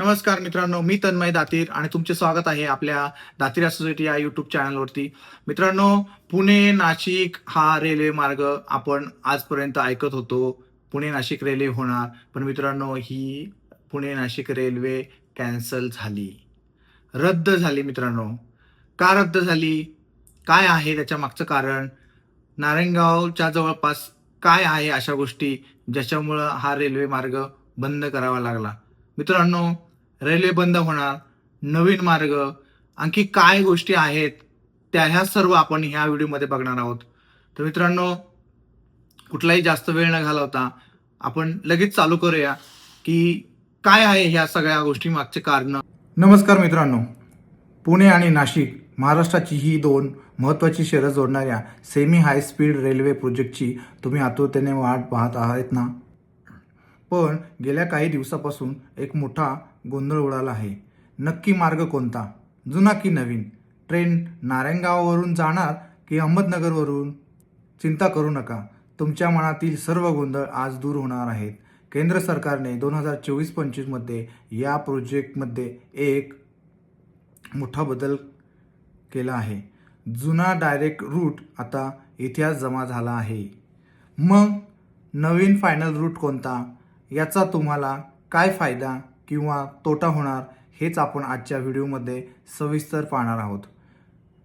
नमस्कार मित्रांनो मी तन्मय दातीर आणि तुमचे स्वागत आहे आपल्या दातीर सोसायटी या युट्यूब चॅनलवरती मित्रांनो पुणे नाशिक हा रेल्वे मार्ग आपण आजपर्यंत ऐकत होतो. पुणे नाशिक रेल्वे होणार पण मित्रांनो ही पुणे नाशिक रेल्वे कॅन्सल झाली. रद्द झाली मित्रांनो. का रद्द झाली? काय आहे त्याच्या मागचं कारण? नारायणगावच्या जवळपास काय आहे अशा गोष्टी ज्याच्यामुळं हा रेल्वे मार्ग बंद करावा लागला? मित्रांनो रेल्वे बंद होणार नवीन मार्ग आणखी काय गोष्टी आहेत त्या ह्या सर्व आपण ह्या व्हिडिओमध्ये बघणार आहोत. तर मित्रांनो कुठलाही जास्त वेळ न घालवता आपण लगेच चालू करूया की काय आहे ह्या सगळ्या गोष्टी मागचे कारण. नमस्कार मित्रांनो. पुणे आणि नाशिक महाराष्ट्राची ही दोन महत्त्वाची शहरं जोडणाऱ्या सेमी हाय स्पीड रेल्वे प्रोजेक्टची तुम्ही आतुरतेने वाट पाहत आहात ना? पण गेल्या काही दिवसापासून एक मोठा गोंधळ उडाला आहे. नक्की मार्ग कोणता? जुना की नवीन? ट्रेन नारायणगावावरून जाणार की अहमदनगरवरून? चिंता करू नका. तुमच्या मनातील सर्व गोंधळ आज दूर होणार आहेत. केंद्र सरकारने दोन हजार चोवीस पंचवीसमध्ये या प्रोजेक्टमध्ये एक मोठा बदल केला आहे. जुना डायरेक्ट रूट आता इतिहास जमा झाला आहे. मग नवीन फायनल रूट कोणता? याचा तुम्हाला काय फायदा? किंवा तोटा होणार हेच आपण आजच्या व्हिडिओमध्ये सविस्तर पाहणार आहोत.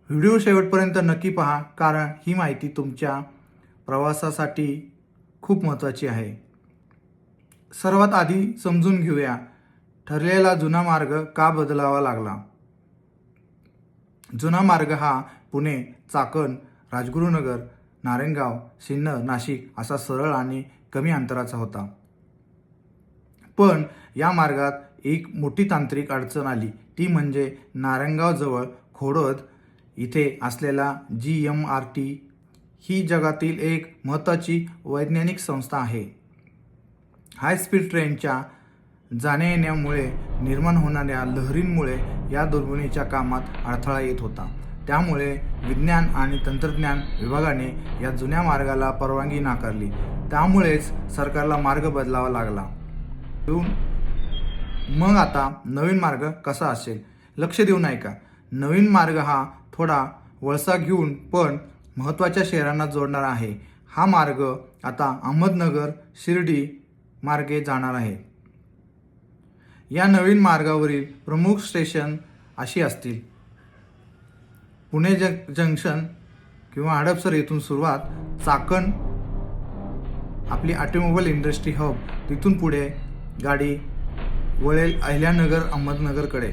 व्हिडिओ शेवटपर्यंत नक्की पहा कारण ही माहिती तुमच्या प्रवासासाठी खूप महत्त्वाची आहे. सर्वात आधी समजून घेऊया ठरलेला जुना मार्ग का बदलावा लागला? जुना मार्ग हा पुणे चाकण राजगुरुनगर नारायणगाव सिन्नर नाशिक असा सरळ आणि कमी अंतराचा होता. पण या मार्गात एक मोठी तांत्रिक अडचण आली. ती म्हणजे नारायणगावजवळ खोडद इथे असलेला जी एम आर टी ही जगातील एक महत्त्वाची वैज्ञानिक संस्था आहे. हाय स्पीड ट्रेनच्या जाण्या येण्यामुळे निर्माण होणाऱ्या लहरींमुळे या दुर्बिणीच्या कामात अडथळा येत होता. त्यामुळे विज्ञान आणि तंत्रज्ञान विभागाने या जुन्या मार्गाला परवानगी नाकारली. त्यामुळेच सरकारला मार्ग बदलावा लागला. घेऊन मग आता नवीन मार्ग कसा असेल? लक्ष देऊन ऐका नवीन मार्ग हा थोडा वळसा घेऊन पण महत्त्वाच्या शहरांना जोडणारा आहे. हा मार्ग आता अहमदनगर शिर्डी मार्गे जाणार आहे. या नवीन मार्गावरील प्रमुख स्टेशन अशी असतील. पुणे ज जंक्शन किंवा हडपसर येथून सुरुवात चाकण आपली ऑटोमोबाईल इंडस्ट्री हब तिथून पुढे गाडी वळेल अहिल्यानगर अहमदनगरकडे.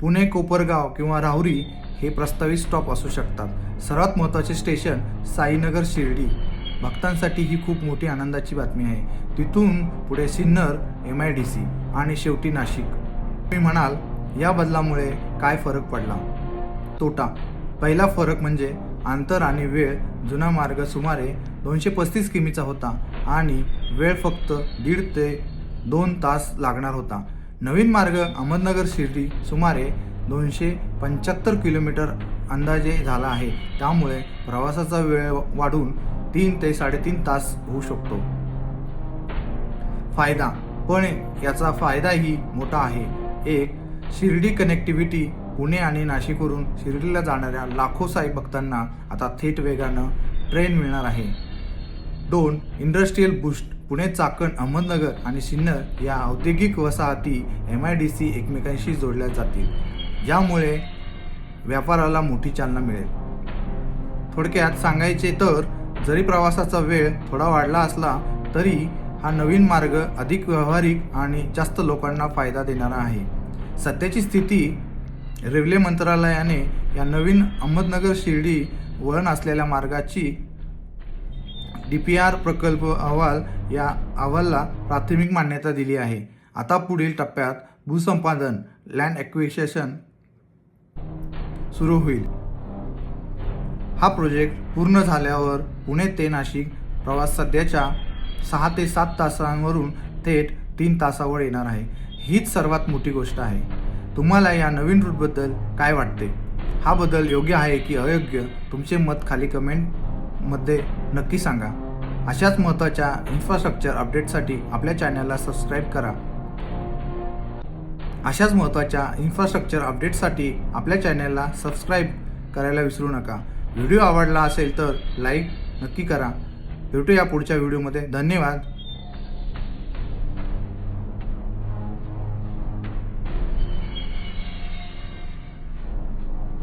पुणे कोपरगाव किंवा राहुरी हे प्रस्तावित स्टॉप असू शकतात. सर्वात महत्त्वाचे स्टेशन साईनगर शिर्डी. भक्तांसाठी ही खूप मोठी आनंदाची बातमी आहे. तिथून पुढे Sinnar M I D C आणि शेवटी नाशिक. तुम्ही म्हणाल या बदलामुळे काय फरक पडला? तोटा. पहिला फरक म्हणजे अंतर आणि वेळ जुना मार्ग सुमारे दोनशे पस्तीस किमीचा होता आणि वेळ फक्त दीड ते दोन तास लागणार होता. नवीन मार्ग अहमदनगर शिर्डी सुमारे दोनशे पंच्याहत्तर किलोमीटर अंदाजे झाला आहे. त्यामुळे प्रवासाचा वेळ वाढून तीन ते साडेतीन तास होऊ शकतो. फायदा. पण याचा फायदाही मोठा आहे. एक शिर्डी कनेक्टिव्हिटी पुणे आणि नाशिकवरून शिर्डीला जाणाऱ्या लाखो साई भक्तांना आता थेट वेगानं ट्रेन मिळणार आहे. दोन इंडस्ट्रीयल बूस्ट पुणे चाकण अहमदनगर आणि सिन्नर या औद्योगिक वसाहती एम आय डी सी एकमेकांशी जोडल्या जातील. ज्यामुळे व्यापाराला मोठी चालना मिळेल. थोडक्यात सांगायचे तर जरी प्रवासाचा वेळ थोडा वाढला असला तरी हा नवीन मार्ग अधिक व्यावहारिक आणि जास्त लोकांना फायदा देणारा आहे. सध्याची स्थिती रेल्वे मंत्रालयाने या नवीन अहमदनगर शिर्डी वळण असलेल्या मार्गाची डी पी आर प्रकल्प अहवाल या अहवालला प्राथमिक मान्यता दिली आहे. आता पुढील टप्प्यात भूसंपादन लँड ॲक्विशेशन सुरू होईल. हा प्रोजेक्ट पूर्ण झाल्यावर पुणे ते नाशिक प्रवास सध्याच्या सहा ते सात तासांवरून थेट तीन तासावर येणार आहे. हीच सर्वात मोठी गोष्ट आहे. तुम्हाला या नवीन रूटबद्दल काय वाटते? हा बदल योग्य आहे की अयोग्य? तुमचे मत खाली कमेंटमध्ये नक्की सांगा. अशाच महत्त्वाच्या इन्फ्रास्ट्रक्चर अपडेटसाठी आपल्या चॅनलला सबस्क्राईब करा. अशाच महत्त्वाच्या इन्फ्रास्ट्रक्चर अपडेटसाठी आपल्या चॅनलला सबस्क्राईब करायला विसरू नका. व्हिडिओ आवडला असेल तर लाईक नक्की करा. भेटूया पुढच्या व्हिडिओमध्ये धन्यवाद.